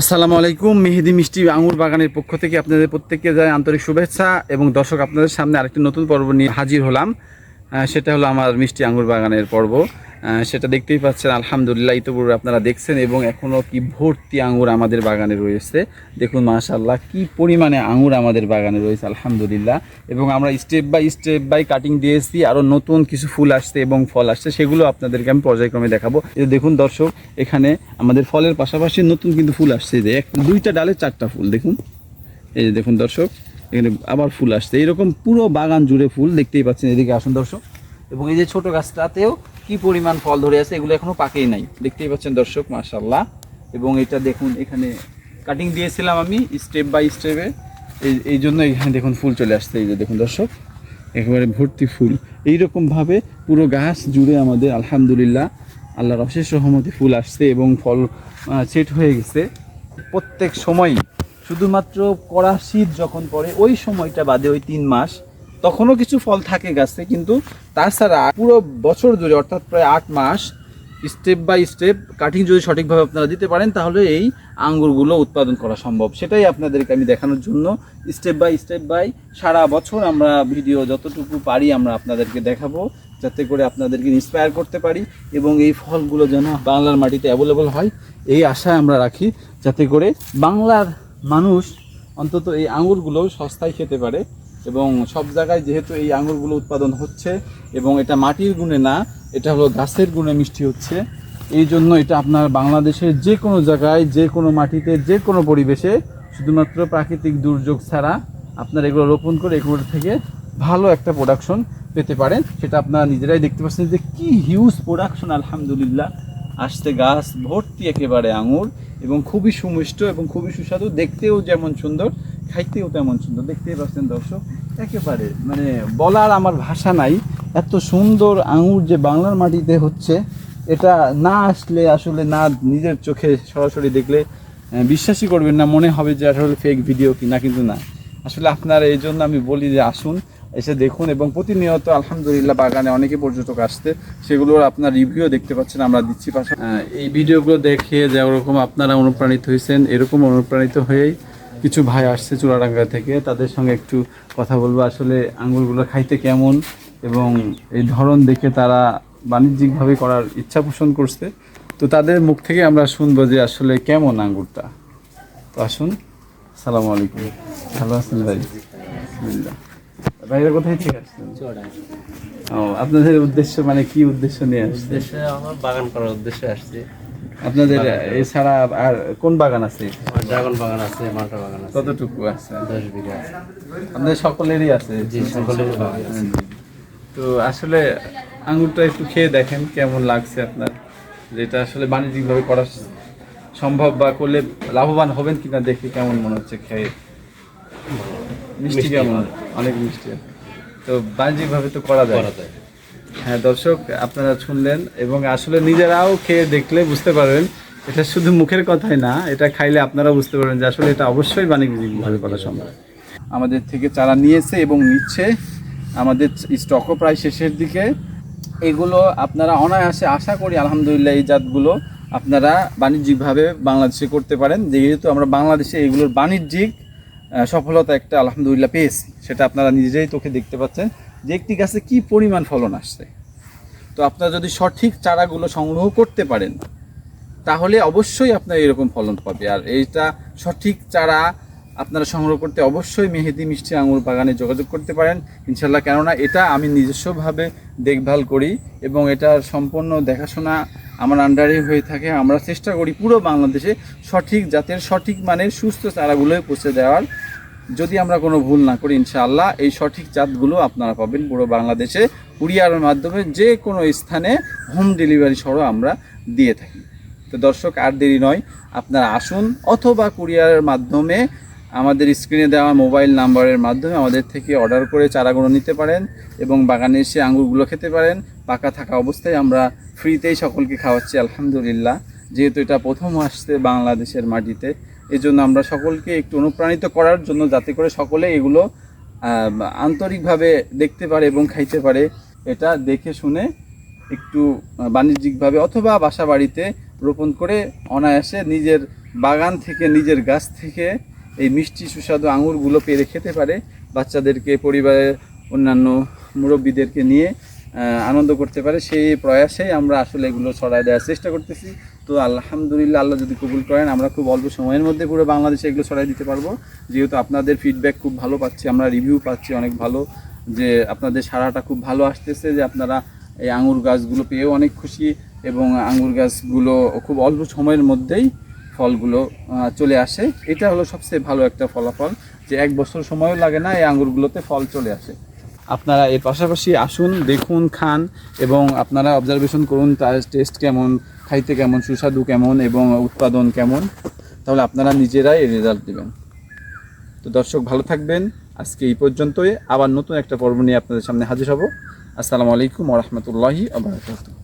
আসসালামু আলাইকুম, মেহেদি মিষ্টি আঙুর বাগানের পক্ষ থেকে আপনাদের প্রত্যেককে যায় আন্তরিক শুভেচ্ছা এবং দর্শক আপনাদের সামনে আরেকটি নতুন পর্ব নিয়ে হাজির হলাম। সেটা হলো আমার মিষ্টি আঙুর বাগানের পর্ব। সেটা দেখতেই পাচ্ছেন, আলহামদুলিল্লাহ, ইতোপূর্বে আপনারা দেখছেন এবং এখনও কি ভর্তি আঙুর আমাদের বাগানে রয়েছে। দেখুন মাশাল্লাহ কি পরিমাণে আঙুর আমাদের বাগানে রয়েছে, আলহামদুলিল্লাহ। এবং আমরা step by step by cutting দিয়েছি আরও নতুন কিছু ফুল আসছে এবং ফল আসছে, সেগুলো আপনাদেরকে আমি পর্যায়ক্রমে দেখাবো। দেখুন, দর্শক, এখানে আমাদের ফলের পাশাপাশি নতুন কিন্তু ফুল আসছে যে এক দুইটা ডালে চারটা ফুল, দেখুন। এই যে দেখুন, দর্শক এখানে আবার ফুল আসছে। এইরকম পুরো বাগান জুড়ে ফুল দেখতেই পাচ্ছেন এদিকে আসুন দর্শক। এবং এই যে ছোট গাছটাতেও কি পরিমাণ ফল ধরে আছে এগুলো এখনও পাকেই নাই। দেখতেই পাচ্ছেন দর্শক মাশাল্লাহ এবং এটা দেখুন, এখানে কাটিং দিয়েছিলাম আমি স্টেপ বাই স্টেপে এই এই জন্য এখানে দেখুন ফুল চলে আসছে, এই যে দেখুন দর্শক। একেবারে ভর্তি ফুল। এইরকমভাবে পুরো গাছ জুড়ে আমাদের, আলহামদুলিল্লাহ, আল্লাহর অশেষ রহমতে ফুল আসছে এবং ফল সেট হয়ে গেছে। প্রত্যেক সময়ই শুধুমাত্র কড়া শীত যখন পড়ে, ওই সময়টা বাদে ওই তিন মাস, তখনও কিছু ফল থাকে গাছে, কিন্তু তাছাড়া পুরো বছর জুড়ে, অর্থাৎ প্রায় আট মাস স্টেপ বাই স্টেপ কাটিং যদি সঠিকভাবে আপনারা দিতে পারেন, তাহলে এই আঙ্গুরগুলো উৎপাদন করা সম্ভব। সেটাই আপনাদেরকে আমি দেখানোর জন্য স্টেপ বাই স্টেপ বাই সারা বছর আমরা ভিডিও যতটুকু পারি আমরা আপনাদেরকে দেখাবো, যাতে করে আপনাদেরকে ইন্সপায়ার করতে পারি এবং এই ফলগুলো যেন বাংলার মাটিতে অ্যাভেলেবল হয়। এই আশায় আমরা রাখি, যাতে করে বাংলার মানুষ অন্তত এই আঙুরগুলো সস্তায় খেতে পারে এবং সব জায়গায় যেহেতু এই আঙুরগুলো উৎপাদন হচ্ছে এবং এটা মাটির গুণে না, এটা হলো গাছের গুণে মিষ্টি হচ্ছে। এই জন্য এটা আপনার বাংলাদেশের যে কোনো জায়গায় যে কোনো মাটিতে যে কোনো পরিবেশে, শুধুমাত্র প্রাকৃতিক দুর্যোগ ছাড়া আপনার এগুলো রোপণ করে এগুলো থেকে ভালো একটা প্রোডাকশন পেতে পারেন। সেটা আপনারা নিজেরাই দেখতে পাচ্ছেন যে কি হিউজ প্রোডাকশন আলহামদুলিল্লাহ। আসতে গাছ ভর্তি একেবারে আঙুর এবং খুবই সুমিষ্ট এবং খুবই সুস্বাদু। দেখতেও যেমন সুন্দর, খাইতেও তেমন সুন্দর। দেখতেই পাচ্ছেন দর্শক, একেবারে মানে বলার আমার ভাষা নাই। এত সুন্দর আঙুর যে বাংলার মাটিতে হচ্ছে, এটা না আসলে আসলে না নিজের চোখে সরাসরি দেখলে বিশ্বাসই করবেন না, মনে হবে যে আসলে ফেক ভিডিও কিনা, কিন্তু না। আসলে আপনারা এই জন্য আমি বলি যে আসুন এসে দেখুন এবং প্রতিনিয়ত আলহামদুলিল্লাহ বাগানে অনেকে পর্যটক আসছে, সেগুলোর আপনার রিভিউ দেখতে পাচ্ছেন, আমরা দিচ্ছি পাশে। এই ভিডিওগুলো দেখে যেরকম আপনারা অনুপ্রাণিত হয়েছেন, এরকম অনুপ্রাণিত হয়েই কিছু ভাই আসছে চুরাডাঙ্গা থেকে, তাদের সঙ্গে একটু কথা বলব। আসলে আঙ্গুরগুলো খাইতে কেমন এবং এই ধরন দেখে তারা বাণিজ্যিকভাবে করার ইচ্ছা পোষণ করছে। তো তাদের মুখ থেকে আমরা শুনব যে আসলে কেমন আঙ্গুরটা। তো আসুন, সালাম আলাইকুম। ভালো আছেন ভাই। ভাইরা কোথায় থেকে আসছেন? ও আপনাদের উদ্দেশ্য মানে কি উদ্দেশ্য নিয়ে আসছে দেশে আমার বাগান করার উদ্দেশ্যে আসছি। আপনাদের এছাড়া আর কোন বাগান আছে? ড্রাগন বাগান আছে মাল্টা বাগান আছে। কতটুকু আছে? দশ বিঘা আছে। আপনাদের সকলেরই আছে? জি সকলেরই বাগান আছে। তো আসলে আঙুরটা একটু খেয়ে দেখেন কেমন লাগছে আপনার। যেটা আসলে বাণিজ্যিকভাবে করা সম্ভব বা করলে লাভবান হবেন কিনা দেখে কেমন মনে হচ্ছে খেয়ে? মিষ্টি কেমন? অনেক মিষ্টি। তো বাণিজ্যিকভাবে তো করা যায়। হ্যাঁ দর্শক আপনারা শুনলেন এবং আসলে নিজেরাও খেয়ে দেখলে বুঝতে পারবেন এটা শুধু মুখের কথাই না এটা খাইলে আপনারা বুঝতে পারবেন যে আসলে এটা অবশ্যই বাণিজ্যিকভাবে করা সম্ভব। আমাদের থেকে চারা নিয়েছে এবং নিচ্ছে। আমাদের স্টকও প্রায় শেষের দিকে। এগুলো আপনারা অনায়াসে আশা করি আলহামদুলিল্লাহ এই জাতগুলো আপনারা বাণিজ্যিকভাবে বাংলাদেশে করতে পারেন। যেহেতু আমরা বাংলাদেশে এগুলোর বাণিজ্যিক সফলতা একটা আলহামদুলিল্লাহ পেয়েছি। সেটা আপনারা নিজেই চোখে দেখতে পাচ্ছেন। যে একটি গাছে কি পরিমাণ ফলন আসছে? তো আপনারা যদি সঠিক চারাগুলো সংগ্রহ করতে পারেন, তাহলে অবশ্যই আপনার এরকম ফলন পাবে। আর এইটা সঠিক চারা আপনারা সংগ্রহ করতে অবশ্যই মেহেদি, মিষ্টি, আঙুর বাগানে যোগাযোগ করতে পারেন। ইনশাল্লাহ কেননা এটা আমি নিজস্বভাবে দেখভাল করি এবং এটার সম্পূর্ণ দেখাশোনা আমার আন্ডারে হয়ে থাকে। আমরা চেষ্টা করি পুরো বাংলাদেশে সঠিক জাতের সঠিক মানের সুস্থ চারাগুলোই পৌঁছে দেওয়ার। যদি আমরা কোনো ভুল না করি, ইনশাআল্লাহ এই সঠিক জাতগুলো আপনারা পাবেন পুরো বাংলাদেশে কুরিয়ারের মাধ্যমে যে কোনো স্থানে হোম ডেলিভারি সহ আমরা দিয়ে থাকি। তো দর্শক, আর দেরি নয়, আপনারা আসুন অথবা কুরিয়ারের মাধ্যমে আমাদের স্ক্রিনে দেওয়া মোবাইল নাম্বারের মাধ্যমে আমাদের থেকে অর্ডার করে চারাগুলো নিতে পারেন এবং বাগানে এসে আঙুরগুলো খেতে পারেন। পাকা থাকা অবস্থায় আমরা ফ্রিতেই সকলকে খাওয়াচ্ছি, আলহামদুলিল্লাহ। যেহেতু এটা প্রথম আসছে বাংলাদেশের মাটিতে এই জন্য আমরা সকলকে একটু অনুপ্রাণিত করার জন্য যাতে করে সকলে এগুলো আন্তরিকভাবে দেখতে পারে এবং খাইতে পারে। এটা দেখে শুনে একটু বাণিজ্যিকভাবে অথবা বাসা বাড়িতে রোপণ করে অনায়াসে নিজের বাগান থেকে, নিজের গাছ থেকে এই মিষ্টি সুস্বাদু আঙুরগুলো পেরে খেতে পারে বাচ্চাদেরকে, পরিবারের অন্যান্য মুরব্বীদেরকে নিয়ে। আনন্দ করতে পারে। সেই প্রয়াসেই আমরা আসলে এগুলো ছড়ায় দেওয়ার চেষ্টা করতেছি। তো আলহামদুলিল্লাহ আল্লাহ যদি কবুল করেন, আমরা খুব অল্প সময়ের মধ্যে পুরো বাংলাদেশে এগুলো ছড়াই দিতে পারব। যেহেতু আপনাদের ফিডব্যাক খুব ভালো পাচ্ছি, আমরা রিভিউ পাচ্ছি অনেক ভালো, যে আপনাদের সারাটা খুব ভালো আসতেছে, যে আপনারা এই আঙুর গাছগুলো পেয়েও অনেক খুশি এবং আঙুর গাছগুলো খুব অল্প সময়ের মধ্যেই ফলগুলো চলে আসে। এটা হলো সবচেয়ে ভালো একটা ফলাফল, যে এক বছর সময়ও লাগে না এই আঙুরগুলোতে ফল চলে আসে। আপনারা এর পাশাপাশি আসুন, দেখুন, খান এবং আপনারা অবজারভেশন করুন তার টেস্ট কেমন, খাইতে কেমন, সুস্বাদু কেমন এবং উৎপাদন কেমন। তাহলে আপনারা নিজেরাই এর রেজাল্ট দেবেন তো দর্শক, ভালো থাকবেন। আজকে এই পর্যন্তই। আবার নতুন একটা পর্ব নিয়ে আপনাদের সামনে হাজির হব। আসসালামু আলাইকুম ওরহমতুল্লাহি আবরাকাতুহ